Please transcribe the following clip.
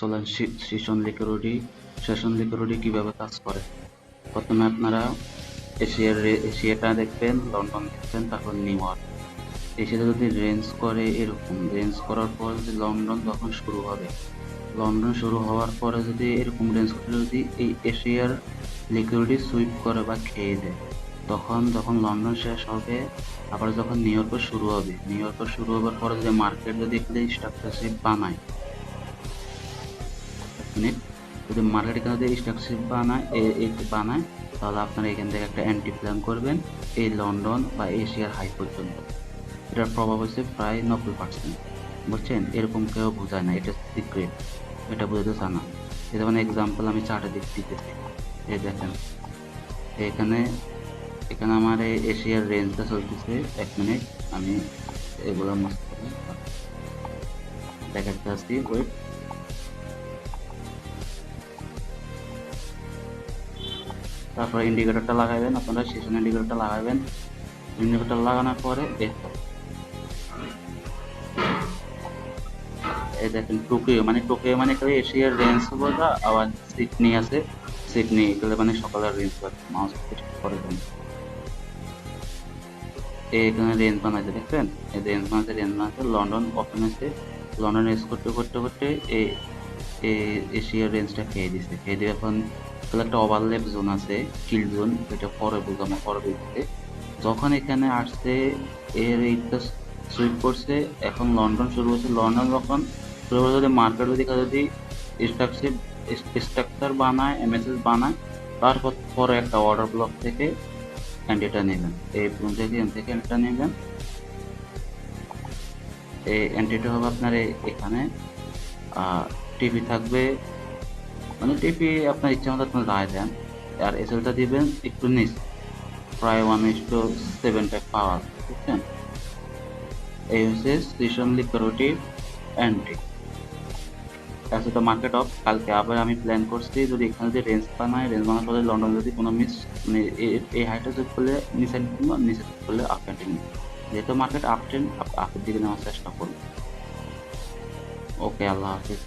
চলেন session liquidity session liquidity কীভাবে কাজ করে? প্রথমে আপনারা এশিয়ার এশিয়াটা দেখবেন, লন্ডন দেখবেন, তারপর নিউ ইয়র্ক। এশিয়াতে যদি রেঞ্জ করে এরকম, রেঞ্জ করার পর যদি লন্ডন তখন শুরু হবে। লন্ডন শুরু হওয়ার পরে যদি এরকম রেঞ্জ করে যদি এই এশিয়ার লিকুইডিটি সুইপ করে বা খেয়ে দেয়, তখন যখন লন্ডন শেষ হবে। আবার যখন নিউ ইয়র্ক শুরু হবে, নিউ ইয়র্ক শুরু হওয়ার পরে যদি মার্কেট যদি এখানে স্ট্রাকচারশিপ বানায় মিনিট যদি মার্কেট এখানে বানায়, এ- এই বানায়, তাহলে আপনারা এখান থেকে একটা অ্যান্টি প্ল্যান করবেন এই লন্ডন বা এশিয়ার হাই পর্যন্ত। এটার প্রভাব হচ্ছে প্রায় নব্বই পার্সেন্ট বুঝছেন? এরকম কেউ বোঝায় না, এটা সিক্রেট এটা বোঝাতে চায় না। এই যেমন এক্সাম্পল আমি চার্টে দিক দিতেছি এই দেখেন। এখানে এখানে আমার এই এশিয়ার রেঞ্জটা চলতেছে, এক মিনিট আমি এগুলো। দেখাতে আসছি ওয়েট তারপরে ইন্ডিকেটরটা লাগাবেন, আপনারা সেশন ইন্ডিকেটরটা লাগাবেন। ইন্ডিকেটর লাগানোর পরে এই দেখেন, টোকিও মানে টোকিও মানে খালি এশিয়ার রেঞ্জ বোঝা আবার সিডনি আছে। সিডনি এগুলো মানে সকালের রেঞ্জ মাউস করে দেন এখানে রেঞ্জ বানাইছে, দেখছেন? এই রেঞ্জ বানাইছে রেঞ্জ বানাইছে, লন্ডন ওপেন হয়েছে। লন্ডন রেঞ্জ করতে করতে করতে এই এশিয়ার রেঞ্জটা খেয়ে দিছে। খেয়ে দিয়ে এখন তাহলে একটা ওভারল্যাপ জোন আছে কিল জোন এটা পরে বুঝানো পরে বুঝতে যখন এখানে আসছে এর এইটা সুইপ করছে, এখন লন্ডন শুরু হচ্ছে। লন্ডন যখন শুরু করে যদি মার্কেট যদি যদি স্ট্রাকচার স্ট্রাকচার বানায় এমএসএস বানায়, তারপর পরে একটা অর্ডার ব্লক থেকে অ্যান্টিটা নেবেন। এই ব্লুম থেকে এন থেকে অ্যান্টিটা নেবেন। এই অ্যান্টিটা হবে আপনার এখানে। টিভি থাকবে মানে টিপি আপনার ইচ্ছা মতো আপনার রায় দেন। আর এসএলটা দিবেন একটু নিচ। প্রায় one is two seven five power বুঝছেন? এই হচ্ছে সিশন লিকুইডিটি অ্যান্টি আজকে তো মার্কেট অফ কালকে আবার আমি প্ল্যান করছি যদি এখানে যদি রেঞ্জ বানায় রেঞ্জ বানার পরে লন্ডন যদি কোনো মিস মানে এই হাইটা যদি করলে নিচে কিংবা নিচে করলে আপ যেহেতু মার্কেট আপ ট্রেন্ড আপের দিকে নেওয়ার চেষ্টা করব। ওকে আল্লাহ হাফিজ।